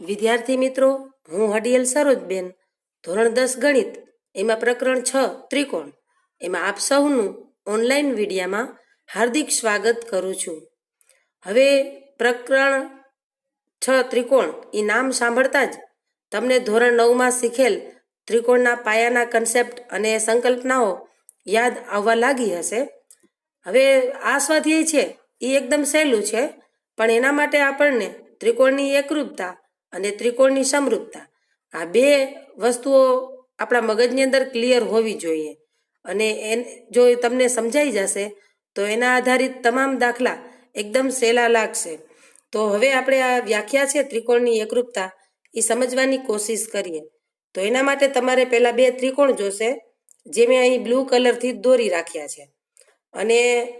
વિદ્યાર્થી મિત્રો, હું હડિયલ સરોજબેન, ધોરણ દસ ગણિત, એમાં પ્રકરણ છ, ત્રિકોણ. એમાં આપ સૌનું ઓનલાઈન વિડીયામાં હાર્દિક સ્વાગત કરું છું. હવે પ્રકરણ છ, ત્રિકોણ એ નામ સાંભળતા જ તમને ધોરણ નવમાં શીખેલ ત્રિકોણના પાયાના કન્સેપ્ટ અને સંકલ્પનાઓ યાદ આવવા લાગી હશે. હવે આ સ્વાધ્યાય છે એ એકદમ સહેલું છે, પણ એના માટે આપણને ત્રિકોણની એકરૂપતા અને ત્રિકોણની સમરૂપતા આ બે વસ્તુઓ આપણા મગજની અંદર ક્લિયર હોવી જોઈએ. અને એને, જો એ તમને સમજાઈ જશે, તો એના આધારિત તમામ દાખલા એકદમ સહેલા લાગશે. તો હવે આપણે આ વ્યાખ્યા છે ત્રિકોણની એકરૂપતા, એ સમજવાની કોશિશ કરીએ. તો એના માટે તમારે પહેલાં બે ત્રિકોણ જોશે, જે મેં અહીં બ્લુ કલરથી દોરી રાખ્યા છે. અને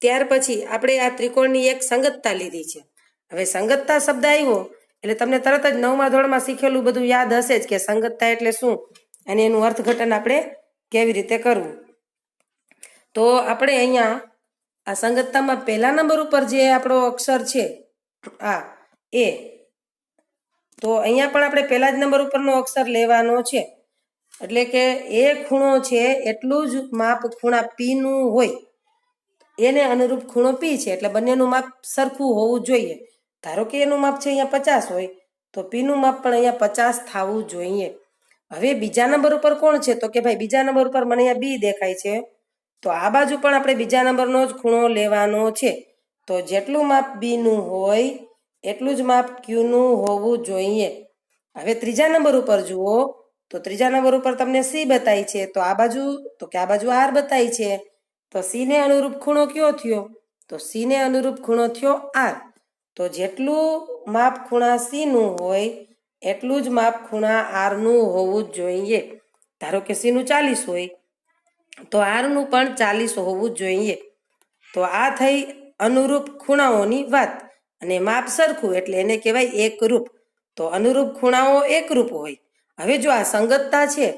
ત્યાર પછી આપણે આ ત્રિકોણની એક સંગતતા લીધી છે. હવે સંગતતા શબ્દ આવ્યો એટલે તમને તરત જ નવમા ધોરણમાં શીખેલું બધું યાદ હશે જ કે સંગતતા એટલે શું? અને એનું અર્થઘટન આપણે કેવી રીતે કરવું? તો આપણે અહીંયા આ સંગતતામાં પહેલા નંબર ઉપર જે આપણો અક્ષર છે, આ, એ, તો અહીંયા પણ આપણે પહેલા જ નંબર ઉપરનો અક્ષર લેવાનો છે. એટલે કે એ ખૂણો છે એટલું જ માપ ખૂણા પીનું હોય. એને અનુરૂપ ખૂણો પી છે, એટલે બંનેનું માપ સરખું હોવું જોઈએ. ધારો કે એનું માપ છે અહીંયા પચાસ હોય, તો પીનું માપ પણ અહીંયા પચાસ થવું જોઈએ. હવે બીજા નંબર ઉપર કોણ છે? તો કે ભાઈ, બીજા નંબર ઉપર મને અહીંયા બી દેખાય છે. તો આ બાજુ પણ આપણે બીજા નંબરનો જ ખૂણો લેવાનો છે. તો જેટલું માપ બીનું હોય, એટલું જ માપ ક્યુનું હોવું જોઈએ. હવે ત્રીજા નંબર ઉપર જુઓ, તો ત્રીજા નંબર ઉપર તમને સી બતાવી છે. તો આ બાજુ, તો કે આ બાજુ આર બતાવી છે. તો સી ને અનુરૂપ ખૂણો કયો થયો? તો સીને અનુરૂપ ખૂણો થયો આર તો જેટલું માપ ખૂણા સી નું હોય, એટલું જ માપ ખૂણા આરનું હોવું જ જોઈએ. ધારો કે સી નું ચાલીસ હોય, તો આરનું પણ ચાલીસ હોવું જોઈએ. તો આ થઈ અનુરૂપ ખૂણાઓની વાત. અને માપ સરખું એટલે એને કહેવાય એકરૂપ. તો અનુરૂપ ખૂણાઓ એકરૂપ હોય. હવે જો આ સંગતતા છે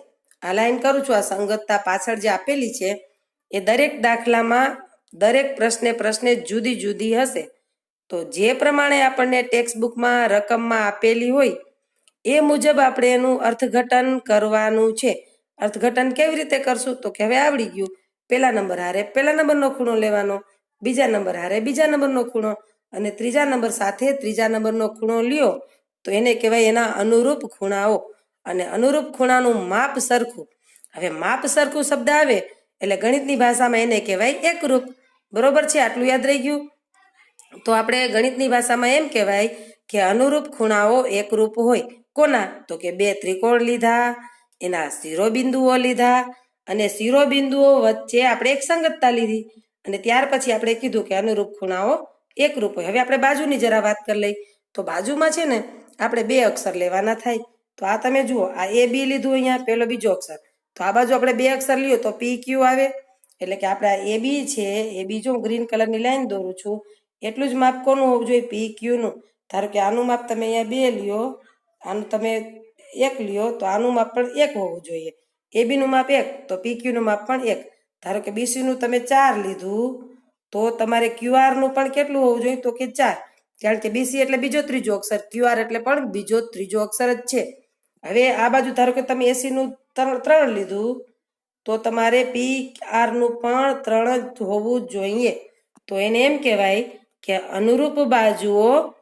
આ લાઈન કરું છું, આ સંગતતા પાછળ જે આપેલી છે, એ દરેક દાખલામાં દરેક પ્રશ્ને પ્રશ્ને જુદી જુદી હશે. તો જે પ્રમાણે આપણને ટેક્સ્ટ બુકમાં રકમમાં આપેલી હોય, એ મુજબ આપણે એનું અર્થઘટન કરવાનું છે. અર્થઘટન કેવી રીતે કરશું? તો કે હવે આવડી ગયું. પહેલા નંબર હારે પહેલા નંબરનો ખૂણો લેવાનો, બીજા નંબર હારે બીજા નંબરનો ખૂણો અને ત્રીજા નંબર સાથે ત્રીજા નંબરનો ખૂણો લ્યો, તો એને કહેવાય એના અનુરૂપ ખૂણાઓ. અને અનુરૂપ ખૂણાનું માપ સરખું. હવે માપ સરખું શબ્દ આવે એટલે ગણિતની ભાષામાં એને કહેવાય એકરૂપ. બરોબર છે? આટલું યાદ રહી ગયું? તો આપણે ગણિતની ભાષામાં એમ કહેવાય કે અનુરૂપ ખૂણાઓ એકરૂપ હોય. કોના? તો કે બે ત્રિકોણ લીધા, એના શિરોબિંદુઓ લીધા અને શિરોબિંદુઓ વચ્ચે આપણે એક સંગતતા લીધી. અને ત્યાર પછી આપણે કીધું કે અનુરૂપ ખૂણાઓ એકરૂપ હોય. હવે આપણે બાજુની જરા વાત કરી લઈ. તો બાજુમાં છે ને, આપણે બે અક્ષર લેવાના થાય. તો આ તમે જુઓ, આ એ બી લીધું અહીંયા, પેલો બીજો અક્ષર. તો આ બાજુ આપણે બે અક્ષર લઈએ તો પી ક્યુ આવે. એટલે કે આપણે આ એ બી છે, એ બીજો ગ્રીન કલરની લાઈન દોરું છું. એટલું જ માપ કોનું હોવું જોઈએ? પી ક્યુનું ધારો કે આનું માપ તમે અહીંયા બે લ્યો, આનું તમે એક લ્યો, તો આનું માપ પણ એક હોવું જોઈએ. એ બીનું માપ એક, તો પી ક્યુનું માપ પણ એક. ધારો કે બીસીનું તમે ચાર લીધું, તો તમારે ક્યુઆરનું પણ કેટલું હોવું જોઈએ? તો કે ચાર. કારણ કે બીસી એટલે બીજો ત્રીજો અક્ષર ક્યુઆર એટલે પણ બીજો ત્રીજો અક્ષર જ છે. હવે આ બાજુ ધારો કે તમે એસીનું ત્રણ ત્રણ લીધું, તો તમારે પી આરનું પણ ત્રણ જ હોવું જોઈએ. તો એને એમ કહેવાય કે અનુરૂપ બાજુઓ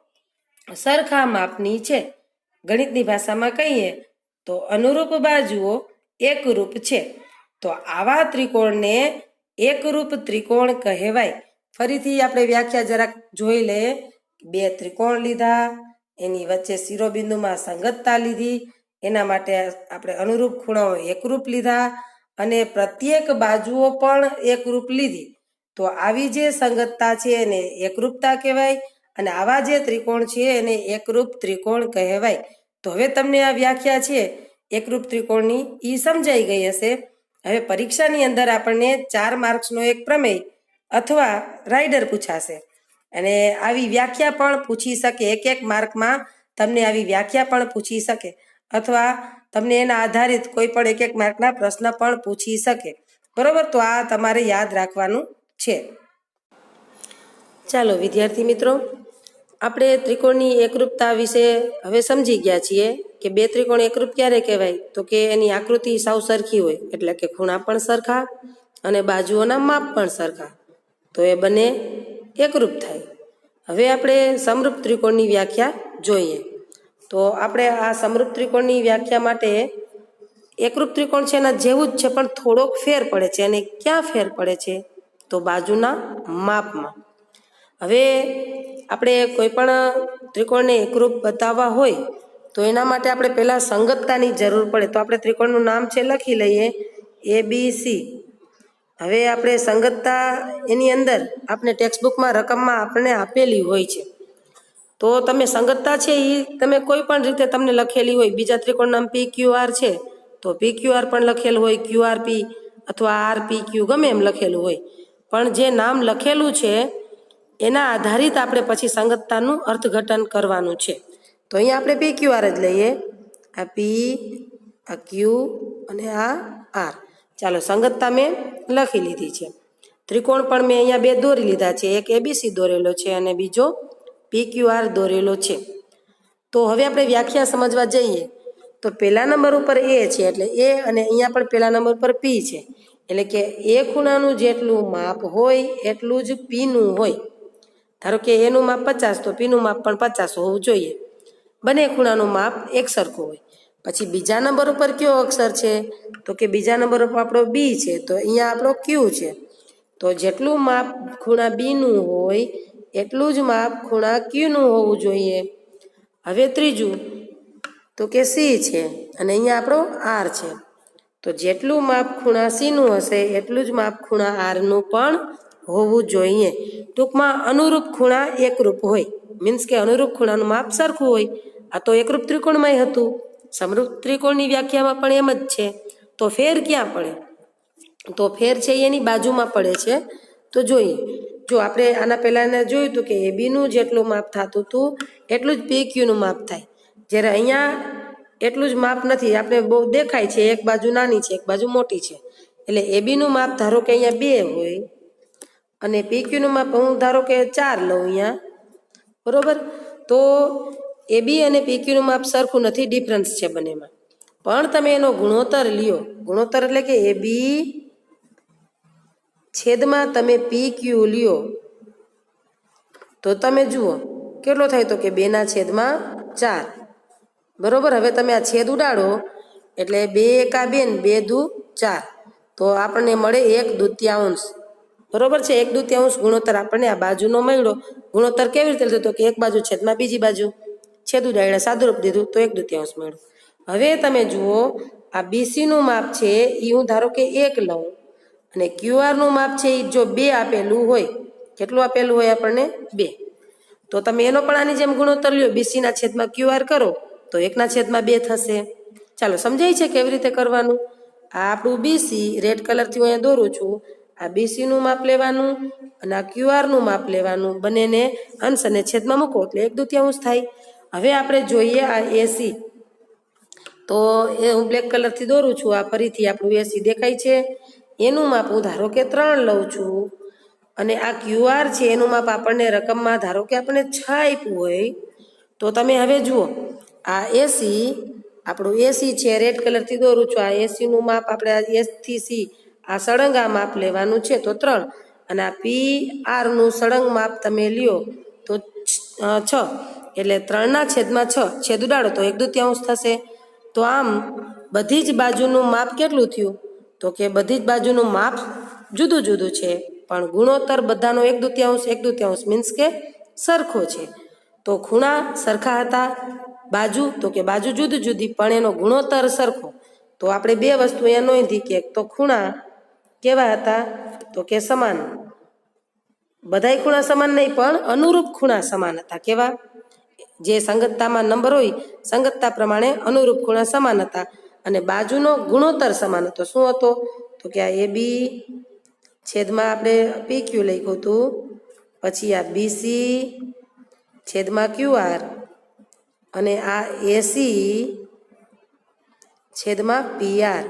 સરખા માપની છે. ગણિતની ભાષામાં કહીએ તો અનુરૂપ બાજુઓ એકરૂપ છે. તો આવા ત્રિકોણને એકરૂપ ત્રિકોણ કહેવાય. ફરીથી આપણે વ્યાખ્યા જરાક જોઈ લઈએ બે ત્રિકોણ લીધા, એની વચ્ચે શિરોબિંદુમાં સંગતતા લીધી, એના માટે આપણે અનુરૂપ ખૂણાઓ એકરૂપ લીધા અને પ્રત્યેક બાજુઓ પણ એકરૂપ લીધી. તો આવી જે સંગતતા છે એને એકરૂપતા કહેવાય અને આવા જે ત્રિકોણ છે એને એકરૂપ ત્રિકોણ કહેવાય. તો હવે તમને આ વ્યાખ્યા છે, એકરૂપ ત્રિકોણની એ સમજાઈ ગઈ હશે. હવે પરીક્ષાની અંદર આપણને ચાર માર્ક્સનો એક પ્રમેય અથવા રાઇડર પૂછાશે. અને આવી વ્યાખ્યા પણ પૂછી શકે, એક એક માર્કમાં તમને આવી વ્યાખ્યા પણ પૂછી શકે અથવા તમને એના આધારિત કોઈ પણ એક એક માર્કના પ્રશ્ન પણ પૂછી શકે. બરોબર? તો આ તમારે યાદ રાખવાનું છે. ચાલો, વિદ્યાર્થી મિત્રો, આપણે ત્રિકોણની એકરૂપતા વિશે હવે સમજી ગયા છીએ કે બે ત્રિકોણ એકરૂપ ક્યારે કહેવાય? તો કે એની આકૃતિ સાવ સરખી હોય, એટલે કે ખૂણા પણ સરખા અને બાજુઓના માપ પણ સરખા. તો એ બંને એકરૂપ થાય. હવે આપણે સમરૂપ ત્રિકોણની વ્યાખ્યા જોઈએ. તો આપણે આ સમરૂપ ત્રિકોણની વ્યાખ્યા માટે એકરૂપ ત્રિકોણ છે એના જેવું જ છે, પણ થોડોક ફેર પડે છે. અને ક્યાં ફેર પડે છે? તો બાજુના માપમાં. હવે આપણે કોઈ પણ ત્રિકોણને એકરૂપ બતાવવા હોય, તો એના માટે આપણે પહેલાં સંગતતાની જરૂર પડે. તો આપણે ત્રિકોણનું નામ છે લખી લઈએ, એ, બી, સી. હવે આપણે સંગતતા એની અંદર આપણે ટેક્સ્ટબુકમાં રકમમાં આપણને આપેલી હોય છે. તો તમે સંગતતા છે એ તમે કોઈ પણ રીતે તમને લખેલી હોય, બીજા ત્રિકોણ નામ પી ક્યુ આર છે, તો પી ક્યુ આર પણ લખેલું હોય ક્યુ આર પી અથવા આર પી ક્યુ ગમે એમ લખેલું હોય. પણ જે નામ લખેલું છે, એના આધારિત આપણે પછી સંગતતાનું અર્થઘટન કરવાનું છે. તો અહીંયા આપણે પી ક્યુ આર જ લઈએ. આ પી, આ ક્યુ અને આ આર. ચાલો, સંગતતા મેં લખી લીધી છે. ત્રિકોણ પણ મેં અહીંયા બે દોરી લીધા છે. એક એબીસી દોરેલો છે અને બીજો પી ક્યુ આર દોરેલો છે. તો હવે આપણે વ્યાખ્યા સમજવા જઈએ. તો પહેલા નંબર ઉપર એ છે, એટલે એ અને અહીંયા પણ પહેલા નંબર પર પી છે. એટલે કે એ ખૂણાનું જેટલું માપ હોય, એટલું જ પીનું હોય. ધારો કે એનું માપ પચાસ, તો પીનું માપ પણ પચાસ હોવું જોઈએ. બંને ખૂણાનું માપ એક સરખું હોય. પછી બીજા નંબર ઉપર કયો અક્ષર છે? તો કે બીજા નંબર ઉપર આપણો બી છે, તો અહીંયા આપણો ક્યુ છે. તો જેટલું માપ ખૂણા બીનું હોય, એટલું જ માપ ખૂણા ક્યુનું હોવું જોઈએ. હવે ત્રીજું, તો કે સી છે, અને અહીંયા આપણો આર છે. તો જેટલું માપ ખૂણા સીનું હશે, એટલું જ માપ ખૂણા આરનું પણ હોવું જોઈએ. ટૂંકમાં અનુરૂપ ખૂણા એકરૂપ હોય. મીન્સ કે અનુરૂપ ખૂણાનું માપ સરખું હોય. આ તો એકરૂપ ત્રિકોણમાંય હતું. સમરૂપ ત્રિકોણની વ્યાખ્યામાં પણ એમ જ છે. તો ફેર ક્યાં પડે? તો ફેર છે એની બાજુમાં પડે છે. તો જોઈએ. જો આપણે આના પહેલાંના જોયું હતું કે એ બીનું જેટલું માપ થતું હતું, એટલું જ પી ક્યુનું માપ થાય. જ્યારે અહીંયા એટલું જ માપ નથી. આપણે બહુ દેખાય છે. એક બાજુ નાની છે, એક બાજુ મોટી છે. એટલે એ બીનું માપ ધારો કે અહીંયા બે હોય અને પી ક્યુનું માપ હું ધારો કે ચાર લઉં અહીંયા. બરાબર? તો એ બી અને પી ક્યુનું માપ સરખું નથી. ડિફરન્સ છે બંનેમાં. પણ તમે એનો ગુણોત્તર લ્યો. ગુણોત્તર એટલે કે એ બી છેદમાં તમે પી ક્યુ લ્યો. તો તમે જુઓ, કેટલો થાય તો કે બેના છેદમાં ચાર. બરોબર? હવે તમે આ છેદ ઉડાડો. એટલે બે એકા બે ને બે દુ ચાર. તો આપણને મળે એક દૂત્યાંશ. બરોબર છે? એક દૂત્યાંશ ગુણોત્તર આપણને આ બાજુનો મળ્યો. ગુણોત્તર કેવી રીતે લીધો? તો કે એક બાજુ છેદમાં બીજી બાજુ. છેદ ઉડાડ્યા સાદુરૂપ દીધું, તો એક દૂત્યાંશ મળ્યો. હવે તમે જુઓ, આ બીસીનું માપ છે એ હું ધારો કે એક લઉં. અને ક્યુઆરનું માપ છે એ જો બે આપેલું હોય, કેટલું આપેલું હોય આપણને? બે. તો તમે એનો પણ આની જેમ ગુણોત્તર લ્યો. બીસીના છેદમાં ક્યુઆર કરો. તો એકના છેદમાં બે થશે. ચાલો, સમજાય છે કેવી રીતે કરવાનું? આ આપણું બીસી રેડ કલરથી હું અહીંયા દોરું છું. આ બીસીનું માપ લેવાનું અને આ ક્યુઆરનું માપ લેવાનું. બંનેને અંશ અને છેદમાં મૂકો એટલે એક દુત્યાંશ થાય. હવે આપણે જોઈએ આ એસી તો એ હું બ્લેક કલરથી દોરું છું. આ ફરીથી આપણું એસી દેખાય છે. એનું માપ હું ધારો કે ત્રણ લઉં છું. અને આ ક્યુઆર છે, એનું માપ આપણને રકમમાં ધારો કે આપણને છ આપ્યું હોય, તો તમે હવે જુઓ. આ એસી આપણું એસી છે રેડ કલરથી દોરું છું. આ એસીનું માપ આપણે એસથી સી આ સળંગા માપ લેવાનું છે, તો ત્રણ. અને આ પી આરનું સળંગ માપ તમે લ્યો, તો છ એટલે ત્રણના છેદમાં છ, છેદ ઉડાડો, તો એક દૂત્યાંશ થશે. તો આમ, બધી જ બાજુનું માપ કેટલું થયું? તો કે બધી જ બાજુનું માપ જુદું જુદું છે, પણ ગુણોત્તર બધાનો એક દૂત્યાંશ એક દૂત્યાંશ મીન્સ કે સરખો છે. તો ખૂણા સરખા હતા બાજુ, તો કે બાજુ જુદી જુદી, પણ એનો ગુણોત્તર સરખો. તો આપણે બે વસ્તુ અહીંયા નોંધી કે એક તો ખૂણા કેવા હતા? તો કે સમાન. બધાય ખૂણા સમાન નહીં, પણ અનુરૂપ ખૂણા સમાન હતા. કેવા? જે સંગતતામાં નંબર હોય, સંગતતા પ્રમાણે અનુરૂપ ખૂણા સમાન હતા. અને બાજુનો ગુણોત્તર સમાન હતો. શું હતો? તો કે આ એ બી છેદમાં આપણે પી ક્યુ લખ્યું હતું. પછી આ બીસી છેદમાં ક્યુ આર અને આ એસી છેદમાં પીઆર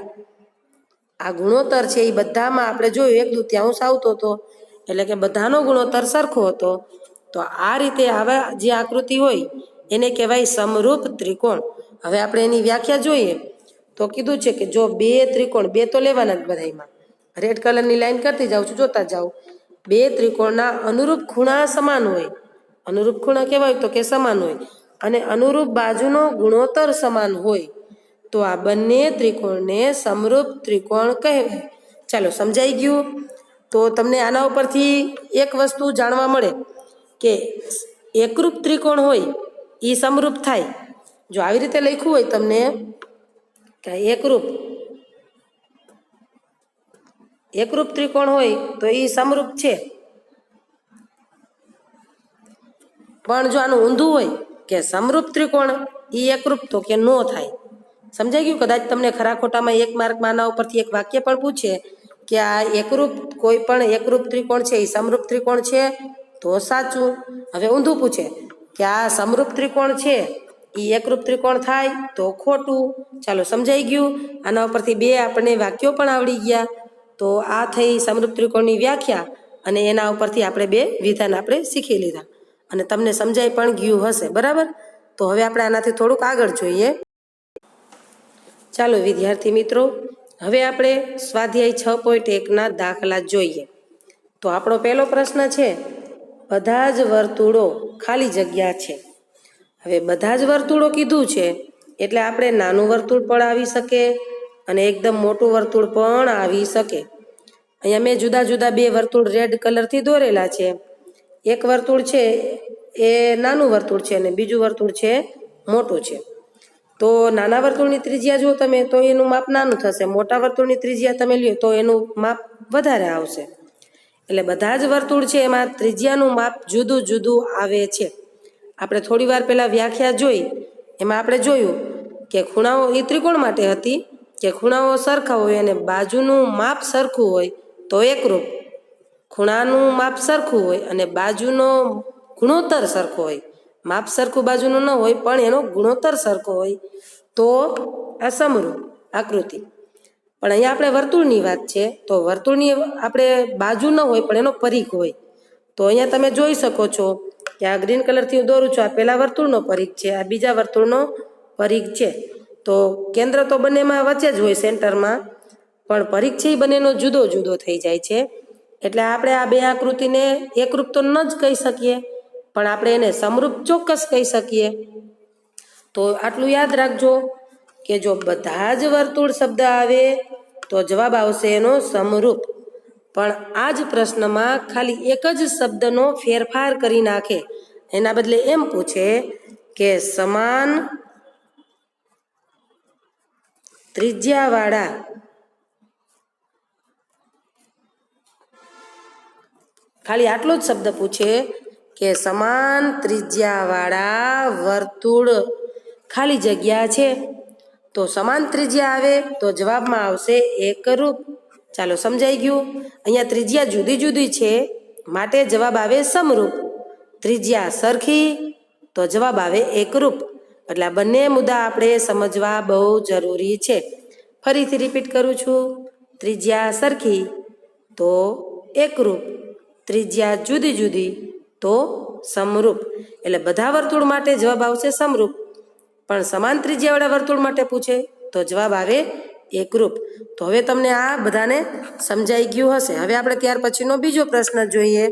આ ગુણોત્તર છે એ બધામાં આપણે જોયું એક દુત્યાંશ આવતો હતો, એટલે કે બધાનો ગુણોત્તર સરખો હતો, તો આ રીતે આવા જે આકૃતિ હોય, એને કહેવાય સમરૂપ ત્રિકોણ. હવે આપણે એની વ્યાખ્યા જોઈએ. તો કીધું છે કે જો બે ત્રિકોણ, બે તો લેવાના જ બધામાં રેડ કલરની લાઈન કરતી જાઉં છું, જોતા જાઉં. બે ત્રિકોણના અનુરૂપ ખૂણા સમાન હોય. અનુરૂપ ખૂણા કહેવાય તો કે સમાન હોય. અને અનુરૂપ બાજુનો ગુણોત્તર સમાન હોય, તો આ બંને ત્રિકોણને સમરૂપ ત્રિકોણ કહેવાય. ચાલો, સમજાઈ ગયું? તો તમને આના ઉપરથી એક વસ્તુ જાણવા મળે કે એકરૂપ ત્રિકોણ હોય એ સમરૂપ થાય. જો આવી રીતે લખ્યું હોય તમને કે એકરૂપ એકરૂપ ત્રિકોણ હોય, તો એ સમરૂપ છે. પણ જો આનું ઊંધું હોય કે સમરૂપ ત્રિકોણ એ એકરૂપ તો કે નો થાય. સમજાઈ ગયું? કદાચ તમને ખરા ખોટામાં એક માર્કમાં આના ઉપરથી એક વાક્ય પણ પૂછે કે આ એકરૂપ કોઈ પણ એકરૂપ ત્રિકોણ છે એ સમરૂપ ત્રિકોણ છે? તો સાચું. હવે ઊંધું પૂછે કે આ સમરૂપ ત્રિકોણ છે એ એકરૂપ ત્રિકોણ થાય તો ખોટું. ચાલો, સમજાઈ ગયું? આના ઉપરથી બે આપણને વાક્યો પણ આવડી ગયા. તો આ થઈ સમરૂપ ત્રિકોણની વ્યાખ્યા અને એના ઉપરથી આપણે બે વિધાન આપણે શીખી લીધા. અને તમને સમજાઈ પણ ગયું હશે, બરાબર? તો હવે આપણે આનાથી થોડુંક આગળ જોઈએ. ચાલો વિદ્યાર્થી મિત્રો, હવે આપણે સ્વાધ્યાય છ પોઈન્ટ એકના દાખલા જોઈએ. તો આપણો પહેલો પ્રશ્ન છે, બધા જ વર્તુળો ખાલી જગ્યા છે. હવે બધા જ વર્તુળો કીધું છે, એટલે આપણે નાનું વર્તુળ પણ આવી શકે અને એકદમ મોટું વર્તુળ પણ આવી શકે. અહીંયા મેં જુદા જુદા બે વર્તુળ રેડ કલરથી દોરેલા છે. એક વર્તુળ છે, એ નાનું વર્તુળ છે અને બીજું વર્તુળ છે, મોટું છે. તો નાના વર્તુળની ત્રિજ્યા જો તમે, તો એનું માપ નાનું થશે. મોટા વર્તુળની ત્રિજ્યા તમે લ્યો, તો એનું માપ વધારે આવશે. એટલે બધા જ વર્તુળ છે, એમાં ત્રિજ્યાનું માપ જુદું જુદું આવે છે. આપણે થોડી વાર પહેલાં વ્યાખ્યા જોઈ. એમાં આપણે જોયું કે ખૂણાઓ એ ત્રિકોણ માટે હતી, કે ખૂણાઓ સરખા હોય અને બાજુનું માપ સરખું હોય, તો એકરૂપ ખૂણાનું માપ સરખું હોય અને બાજુનો ગુણોત્તર સરખો હોય. માપ સરખું બાજુનું ન હોય, પણ એનો ગુણોત્તર સરખો હોય. તો આ સમરૂપ આકૃતિ. પણ અહીંયા આપણે વર્તુળની વાત છે, તો વર્તુળની આપણે બાજુ ન હોય, પણ એનો પરીખ હોય. તો અહીંયા તમે જોઈ શકો છો કે આ ગ્રીન કલરથી હું દોરું છું, આ પહેલાં વર્તુળનો પરીખ છે, આ બીજા વર્તુળનો પરીખ છે. તો કેન્દ્ર તો બંનેમાં વચ્ચે જ હોય સેન્ટરમાં, પણ પરીખ છે એ બંનેનો જુદો જુદો થઈ જાય છે. એટલે આપણે આ બે આકૃતિને એકરૂપ તો ન જ કહી શકીએ, પણ આપણે એને સમરૂપ ચોક્કસ કહી શકીએ. તો આટલું યાદ રાખજો કે જો બધા જ વર્તુળ શબ્દ આવે, તો જવાબ આવશે એનો સમરૂપ. પણ આ જ પ્રશ્નમાં ખાલી એક જ શબ્દનો ફેરફાર કરી નાખે. એના બદલે એમ પૂછે કે સમાન ત્રિજ્યાવાળા ખાલી આટલો જ શબ્દ પૂછે કે સમાન ત્રિજ્યાવાળા વર્તુળ ખાલી જગ્યા છે. તો સમાન ત્રિજ્યા આવે તો જવાબમાં આવશે એકરૂપ. ચાલો સમજાઈ ગયું? અહીંયા ત્રિજ્યા જુદી જુદી છે. માટે જવાબ આવે સમરૂપ. ત્રિજ્યા સરખી તો જવાબ આવે એકરૂપ. એટલે આ બંને મુદ્દા આપણે સમજવા બહુ જરૂરી છે. ફરીથી રિપીટ કરું છું. ત્રિજ્યા સરખી તો એકરૂપ. ત્રિજ્યા જુદી જુદી તો સમરૂપ. એટલે બધા વર્તુળ માટે જવાબ આવશે સમરૂપ. પણ સમાન ત્રિજ્યાવાળા વર્તુળ માટે પૂછે તો જવાબ આવે એકરૂપ. તો હવે તમને આ બધાને સમજાઈ ગયું હશે. હવે આપણે ત્યાર પછીનો બીજો પ્રશ્ન જોઈએ.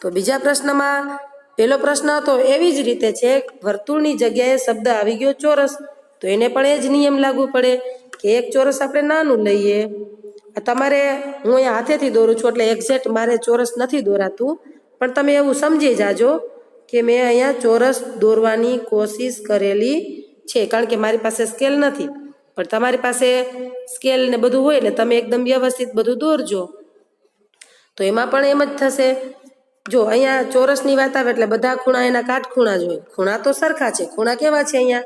તો બીજા પ્રશ્નમાં પહેલો પ્રશ્ન હતો, એવી જ રીતે છે, વર્તુળની જગ્યાએ શબ્દ આવી ગયો ચોરસ. તો એને પણ એ જ નિયમ લાગુ પડે કે એક ચોરસ આપણે નાનું લઈએ. તમારે હું અહીંયા હાથેથી દોરું છું, એટલે એક્ઝેક્ટ મારે ચોરસ નથી દોરાતું. પણ તમે એવું સમજી જાજો કે મેં અહીંયા ચોરસ દોરવાની કોશિશ કરેલી છે, કારણ કે મારી પાસે સ્કેલ નથી. પણ તમારી પાસે સ્કેલ ને બધું હોય ને તમે એકદમ વ્યવસ્થિત બધું દોરજો. તો એમાં પણ એમ જ થશે. જો અહીંયા ચોરસની વાત આવે એટલે બધા ખૂણા એના કાટખૂણા જ હોય. ખૂણા તો સરખા છે. ખૂણા કેવા છે અહીંયા?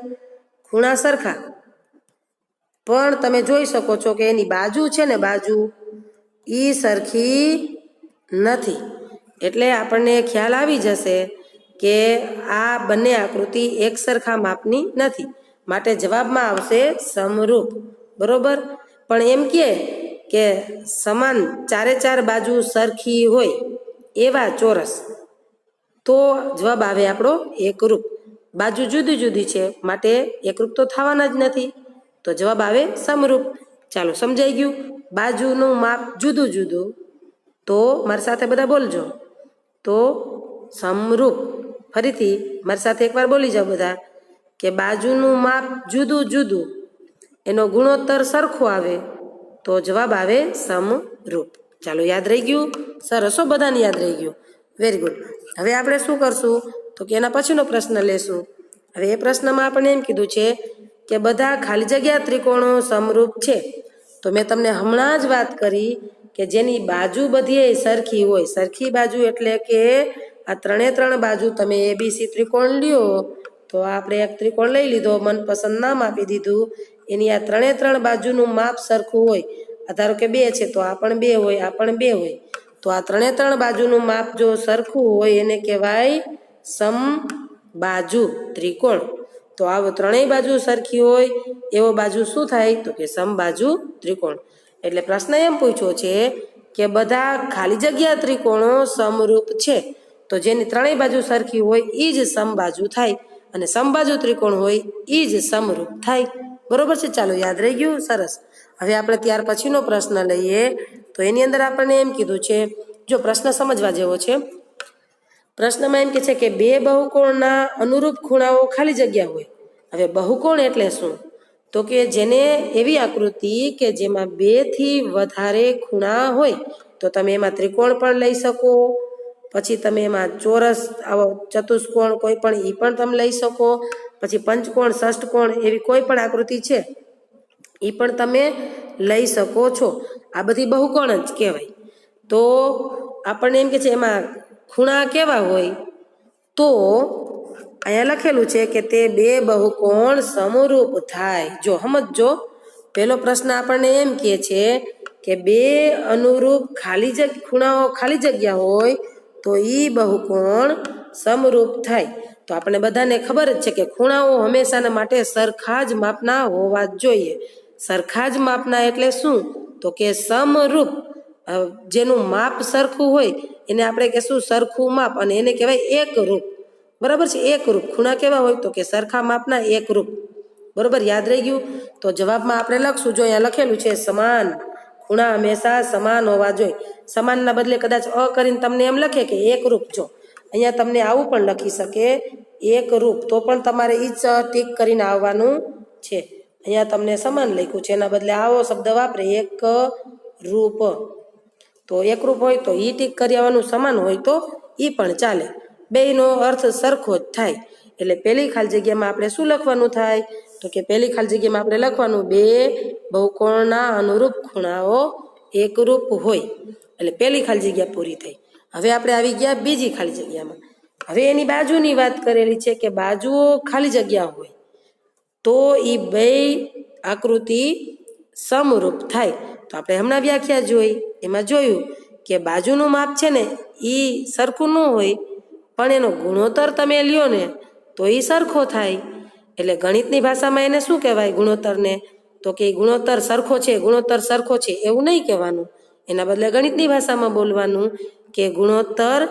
ખૂણા સરખા. પણ તમે જોઈ શકો છો કે એની બાજુ છે ને બાજુ એ સરખી નથી. એટલે આપણને ખ્યાલ આવી જશે કે આ બંને આકૃતિ એક સરખા માપની નથી. માટે જવાબમાં આવશે સમરૂપ. બરોબર? પણ એમ કહે કે સમાન ચારે ચાર બાજુ સરખી હોય એવા ચોરસ. તો જવાબ આવે આપણો એકરૂપ. બાજુ જુદી જુદી છે. માટે એકરૂપ તો થવાના જ નથી. તો જવાબ આવે સમરૂપ. ચાલો સમજાઈ ગયું. બાજુનું માપ જુદું જુદું. તો મારી સાથે બધા બોલજો. તો સમરૂપ. ફરીથી મારી સાથે એકવાર બોલી જાઓ બધા, કે બાજુનું માપ જુદું જુદું. એનો ગુણોત્તર સરખો આવે તો જવાબ આવે સમરૂપ. ચાલો યાદ રહી ગયું? સરસ હો, બધાને યાદ રહી ગયું. વેરી ગુડ હવે આપણે શું કરશું? તો કે એના પછીનો પ્રશ્ન લેશું. હવે એ પ્રશ્નમાં આપણે એમ કીધું છે કે બધા ખાલી જગ્યા ત્રિકોણો સમરૂપ છે. તો મેં તમને હમણાં જ વાત કરી કે જેની બાજુ બધી સરખી હોય. સરખી બાજુ એટલે કે આ ત્રણે ત્રણ બાજુ તમે એબીસી ત્રિકોણ લ્યો, તો આપણે એક ત્રિકોણ લઈ લીધો, મનપસંદ નામ આપી દીધું. એની આ ત્રણે ત્રણ બાજુનું માપ સરખું હોય. આ ધારો કે બે છે, તો આ પણ બે હોય, આ પણ બે હોય. તો આ ત્રણે ત્રણ બાજુનું માપ જો સરખું હોય, એને કહેવાય સમ બાજુ ત્રિકોણ. તો આવો ત્રણેય બાજુ સરખી હોય, એવો બાજુ શું થાય? તો કે સમબાજુ ત્રિકોણ. એટલે પ્રશ્ન એમ પૂછ્યો છે કે બધા ખાલી જગ્યા ત્રિકોણો સમરૂપ છે. તો જેની ત્રણેય બાજુ સરખી હોય એ જ સમબાજુ થાય. અને સમબાજુ ત્રિકોણ હોય એ જ સમરૂપ થાય. બરોબર છે? ચાલો યાદ રહી ગયું? સરસ. હવે આપણે ત્યાર પછીનો પ્રશ્ન લઈએ. તો એની અંદર આપણને એમ કીધું છે, જો પ્રશ્ન સમજવા જેવો છે પ્રશ્નમાં એમ કે છે કે બે બહુકોણના અનુરૂપ ખૂણાઓ ખાલી જગ્યા હોય. હવે બહુકોણ એટલે શું? તો કે જેને એવી આકૃતિ કે જેમાં બેથી વધારે ખૂણા હોય, તો તમે એમાં ત્રિકોણ પણ લઈ શકો. પછી તમે એમાં ચોરસ, આવો ચતુષ્કોણ, કોઈ પણ એ પણ તમે લઈ શકો. પછી પંચકોણ, ષષ્ઠકોણ એવી કોઈ પણ આકૃતિ છે એ પણ તમે લઈ શકો છો. આ બધી બહુકોણ જ કહેવાય. તો આપણને એમ કે છે એમાં ખૂણા કેવા હોય તો અહીંયા લખેલું છે કે તે બે બહુકોણ સમરૂપ થાય. જો સમજજો, પહેલો પ્રશ્ન આપણને એમ કહે છે કે બે અનુરૂપ ખાલી જગ, ખૂણાઓ ખાલી જગ્યા હોય તો એ બહુકોણ સમરૂપ થાય. તો આપણે બધાને ખબર જ છે કે ખૂણાઓ હંમેશાના માટે સરખા જ માપના હોવા જોઈએ. સરખા જ માપના એટલે શું? તો કે સમરૂપ. જેનું માપ સરખું હોય એને આપણે કહેશું સરખું માપ અને એને કહેવાય એક રૂપ. બરાબર છે? એક રૂપ. ખૂણા કેવા હોય તો કે સરખા માપના એક રૂપ. બરોબર? યાદ રહી ગયું? તો જવાબમાં આપણે લખશું. જો અહીંયા લખેલું છે, સમાન. ખૂણા હંમેશા સમાન હોવા જોઈએ. સમાનના બદલે કદાચ અ કરીને તમને એમ લખે કે એક રૂપ જો. અહીંયા તમને આવું પણ લખી શકે, એક રૂપ. તો પણ તમારે એ જ ટીક કરીને આવવાનું છે. અહીંયા તમને સમાન લખ્યું છે. એના બદલે આવો શબ્દ વાપરે, એક રૂપ. તો એકરૂપ હોય તો ઈ ટીક કરી આવવાનું સમાન હોય તો ઈ પણ ચાલે. બેયનો અર્થ સરખો જ થાય. એટલે પહેલી ખાલી જગ્યામાં આપણે શું લખવાનું થાય? તો કે પહેલી ખાલી જગ્યામાં આપણે લખવાનું બે બહુકોણના અનુરૂપ ખૂણાઓ એકરૂપ હોય. એટલે પહેલી ખાલી જગ્યા પૂરી થઈ. હવે આપણે આવી ગયા બીજી ખાલી જગ્યામાં. હવે એની બાજુની વાત કરેલી છે કે બાજુઓ ખાલી જગ્યા હોય. તો એ બે આકૃતિ સમરૂપ થાય. તો આપણે હમણાં વ્યાખ્યા જોઈ. એમાં જોયું કે બાજુનું માપ છે ને એ સરખું ન હોય, પણ એનો ગુણોત્તર તમે લ્યો ને, તો એ સરખો થાય. એટલે ગણિતની ભાષામાં એને શું કહેવાય ગુણોત્તરને? તો કે ગુણોત્તર સરખો છે, ગુણોત્તર સરખો છે, એવું નહીં કહેવાનું. એના બદલે ગણિતની ભાષામાં બોલવાનું કે ગુણોત્તર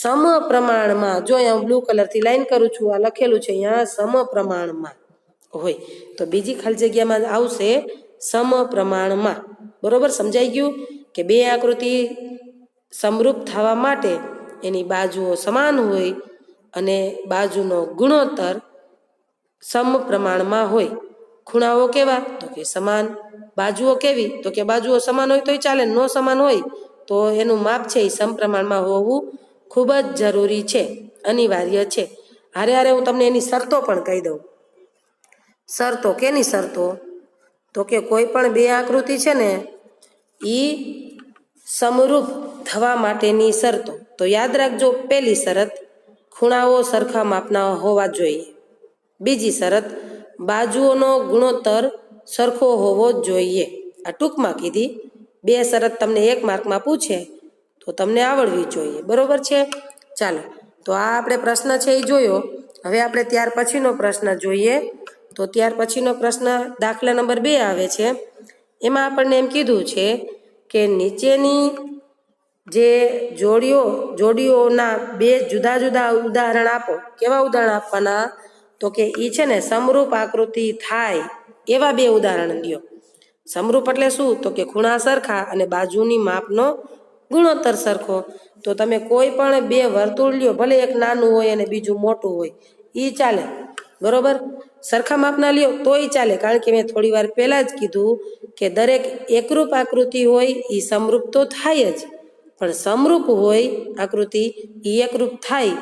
સમ પ્રમાણમાં. જો અહીંયા બ્લુ કલરથી લાઈન કરું છું, આ લખેલું છે અહીંયા સમ પ્રમાણમાં હોય. તો બીજી ખાલી જગ્યામાં આવશે સમ પ્રમાણમાં. બરોબર સમજાઈ ગયું? કે બે આકૃતિ સમરૂપ થવા માટે એની બાજુઓ સમાન હોય અને બાજુનો ગુણોત્તર સમ પ્રમાણમાં હોય. ખૂણાઓ કેવા? તો કે સમાન. બાજુઓ કેવી? તો કે બાજુઓ સમાન હોય તોય ચાલે, નો સમાન હોય તો એનું માપ છે એ સમપ્રમાણમાં હોવું ખૂબ જ જરૂરી છે, અનિવાર્ય છે. હારે હારે હું તમને એની શરતો પણ કહી દઉં. શરતો, કેની શરતો? તો કે કોઈ પણ બે આકૃતિ છે ને એ સમરૂપ થવા માટેની શરતો. તો યાદ રાખજો, પહેલી શરત, ખૂણાઓ સરખા માપના હોવા જોઈએ. બીજી શરત, બાજુઓનો ગુણોત્તર સરખો હોવો જોઈએ. આ ટૂંકમાં કીધી, બે શરત તમને એક માર્કમાં પૂછે, તો તમને આવડવી જોઈએ. બરોબર છે? ચાલો, તો આ આપણે પ્રશ્ન છે એ જોયો. હવે આપણે ત્યાર પછીનો પ્રશ્ન જોઈએ. તો ત્યાર પછીનો પ્રશ્ન દાખલા નંબર બે આવે છે. એમાં આપણને એમ કીધું છે કે નીચેની જે જોડીઓ, જોડીઓના બે જુદા જુદા ઉદાહરણ આપો. કેવા ઉદાહરણ આપવાના? તો કે એ છે ને સમરૂપ આકૃતિ થાય એવા બે ઉદાહરણ લ્યો. સમરૂપ એટલે શું? તો કે ખૂણા સરખા અને બાજુની માપનો ગુણોત્તર સરખો. તો તમે કોઈ પણ બે વર્તુળ લ્યો, ભલે એક નાનું હોય અને બીજું મોટું હોય. એ ચાલે. બરોબર? સરખા માપના લ્યો, તોય ચાલે. કારણ કે મેં થોડી વાર પહેલાં જ કીધું કે દરેક એકરૂપ આકૃતિ હોય એ સમરૂપ તો થાય જ. પણ સમરૂપ હોય, આકૃતિ એ એકરૂપ થાય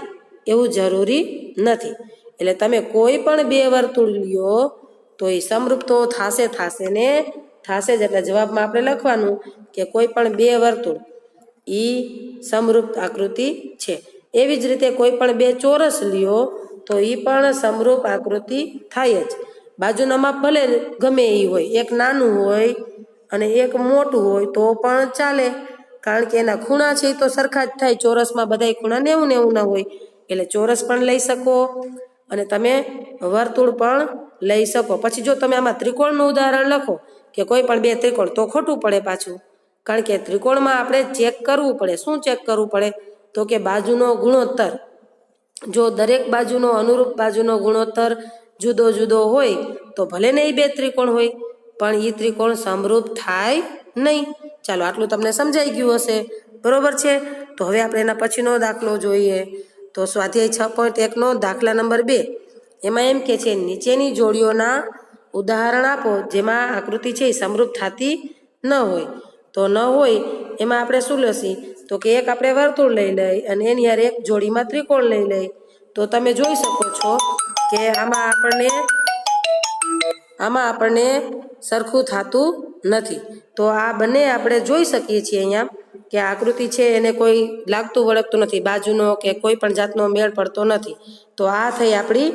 એવું જરૂરી નથી. એટલે તમે કોઈ પણ બે વર્તુળ લ્યો, તો એ સમરૂપ તો થાશે થાશે ને થાશે જ. એટલે જવાબમાં આપણે લખવાનું કે કોઈ પણ બે વર્તુળ ઈ સમરૂપ આકૃતિ છે. એવી જ રીતે કોઈ પણ બે ચોરસ લ્યો તો એ પણ સમરૂપ આકૃતિ થાય જ. બાજુના માપ ભલે ગમે એ હોય, એક નાનું હોય અને એક મોટું હોય તો પણ ચાલે. કારણ કે એના ખૂણા છે તો સરખા જ થાય, ચોરસમાં બધાય ખૂણા નેવું નેવું ના હોય. એટલે ચોરસ પણ લઈ શકો અને તમે વર્તુળ પણ લઈ શકો. પછી જો તમે આમાં ત્રિકોણનું ઉદાહરણ લખો કે કોઈ પણ બે ત્રિકોણ, તો ખોટું પડે પાછું. કારણ કે ત્રિકોણમાં આપણે ચેક કરવું પડે. શું ચેક કરવું પડે? તો કે બાજુનો ગુણોત્તર. જો દરેક બાજુનો અનુરૂપ બાજુનો ગુણોત્તર જુદો જુદો હોય, તો ભલે ને એ બે ત્રિકોણ હોય, પણ એ ત્રિકોણ સમરૂપ થાય નહીં. ચાલો, આટલું તમને સમજાઈ ગયું હશે. બરોબર છે? તો હવે આપણે એના પછીનો દાખલો જોઈએ. તો સ્વાધ્યાય છ પોઈન્ટ એકનો દાખલા નંબર બે. એમાં એમ કે છે, નીચેની જોડીઓના ઉદાહરણ આપો, જેમાં આકૃતિ છે એ સમરૂપ થતી ન હોય. તો ન હોય, એમાં આપણે શું લસી તો કે એક આપણે વર્તુળ લઈ લઈ અને એની યાર એક જોડીમાં ત્રિકોણ લઈ લઈ. તો તમે જોઈ શકો છો કે આમાં આપણને આમાં આપણને સરખું થતું નથી. તો આ બંને આપણે જોઈ શકીએ છીએ અહીંયા કે આકૃતિ છે એને કોઈ લાગતું વળગતું નથી, બાજુનો કે કોઈ પણ જાતનો મેળ પડતો નથી. તો આ થઈ આપણી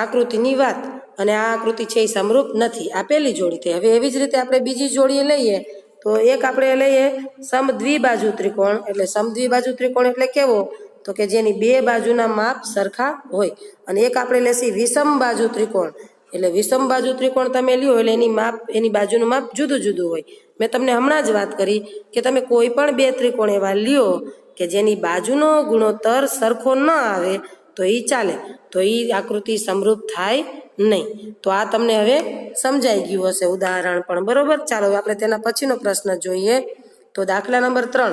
આકૃતિની વાત. અને આ આકૃતિ છે એ સમરૂપ નથી. આ પહેલી જોડી થઈ. હવે એવી જ રીતે આપણે બીજી જોડી લઈએ તો એક આપણે લઈએ સમદ્વિબાજુ ત્રિકોણ, એટલે સમદ્વિબાજુ ત્રિકોણ એટલે કેવો? તો કે જેની બે બાજુના માપ સરખા હોય. અને એક આપણે લેશી વિષમ બાજુ ત્રિકોણ. એટલે વિષમ બાજુ ત્રિકોણ તમે લ્યો, એટલે એની માપ, એની બાજુનું માપ જુદું જુદું હોય. મેં તમને હમણાં જ વાત કરી કે તમે કોઈ પણ બે ત્રિકોણ એવા લ્યો કે જેની બાજુનો ગુણોત્તર સરખો ન આવે તો એ ચાલે. તો એ આકૃતિ સમરૂપ થાય નહીં. તો આ તમને હવે સમજાઈ ગયું હશે ઉદાહરણ પણ. બરોબર? ચાલો આપણે તેના પછીનો પ્રશ્ન જોઈએ. તો દાખલા નંબર ત્રણ.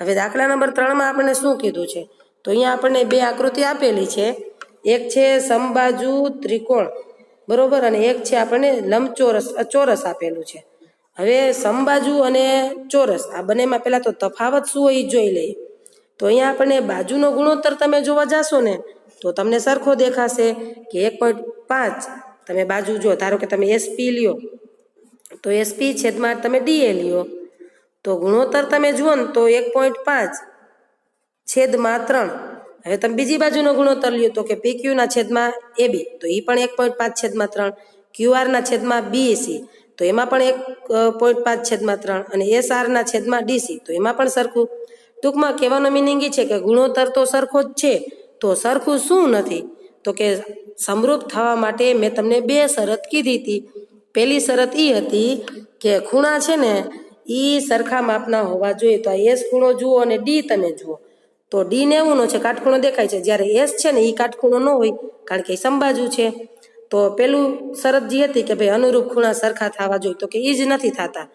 હવે દાખલા નંબર ત્રણમાં આપણને શું કીધું છે? તો અહીંયા આપણને બે આકૃતિ આપેલી છે. એક છે સમબાજુ ત્રિકોણ. બરોબર? અને એક છે આપણને લંબચોરસ ચોરસ આપેલું છે. હવે સમબાજુ અને ચોરસ, આ બંનેમાં પહેલાં તો તફાવત શું હોય એ જોઈ લઈએ. તો અહીંયા આપણને બાજુનો ગુણોત્તર તમે જોવા જાશો ને, તો તમને સરખો દેખાશે કે એક પોઈન્ટ પાંચ તમે બાજુ જો, ધારો કે તમે એસપી લ્યો. તો એસપી છેદમાં તમે ડીએ લ્યો. તો ગુણોત્તર તમે જુઓ ને, તો એક પોઈન્ટ પાંચ છેદમાં ત્રણ. હવે તમે બીજી બાજુનો ગુણોત્તર લ્યો, તો કે પીક્યુના છેદમાં એ બી તો એ પણ એક પોઈન્ટ પાંચ છેદમાં ત્રણ. ક્યુઆરના છેદમાં બીએસી તો એમાં પણ એક પોઈન્ટ પાંચ છેદમાં ત્રણ. અને એસઆરના છેદમાં ડીસી તો એમાં પણ સરખું. ટૂંકમાં કહેવાનો મિનિંગ એ છે કે ગુણોત્તર તો સરખો જ છે, તો સરખું શું નથી? તો કે સમરૂપ થવા માટે મેં તમને બે શરત કીધી હતી. પહેલી શરત એ હતી કે ખૂણા છે ને એ સરખા માપના હોવા જોઈએ. તો આ એસ ખૂણો જુઓ અને ડી તમે જુઓ. તો ડી નેવુંનો છે, કાટખૂણો દેખાય છે. જ્યારે એસ છે ને એ કાટખૂણો ન હોય, કારણ કે એ સંબાજુ છે. તો પેલું શરત જે હતી કે ભાઈ અનુરૂપ ખૂણા સરખા થવા જોઈએ. તો કે એ જ નથી થતા.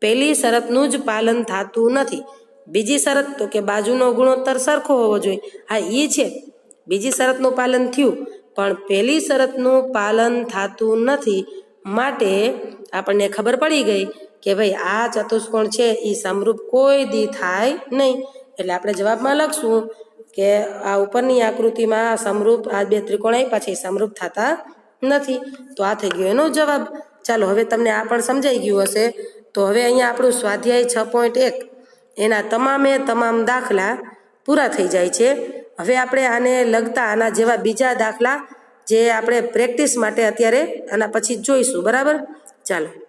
પહેલી શરતનું જ પાલન થતું નથી. બીજી શરત તો કે બાજુનો ગુણોત્તર સરખો હોવો જોઈએ. હા એ છે. બીજી શરતનું પાલન થયું. પણ પહેલી શરતનું પાલન થતું નથી. માટે આપણને ખબર પડી ગઈ કે ભાઈ આ ચતુષ્કોણ છે એ સમરૂપ કોઈ દી થાય નહીં. એટલે આપણે જવાબમાં લખશું કે આ ઉપરની આકૃતિમાં સમરૂપ, આ બે ત્રિકોણ આપ્યા છે સમરૂપ થતા નથી. તો આ થઈ ગયો એનો જવાબ. ચાલો, હવે તમને આ પણ સમજાઈ ગયું હશે. તો હવે અહીંયા આપણું સ્વાધ્યાય છ પોઈન્ટ એક. એના તમામે તમામ દાખલા પૂરા થઈ જાય છે. હવે આપણે આને લગતા આના જેવા બીજા દાખલા જે આપણે પ્રેક્ટિસ માટે અત્યારે આના પછી જોઈશું. બરાબર? ચાલો.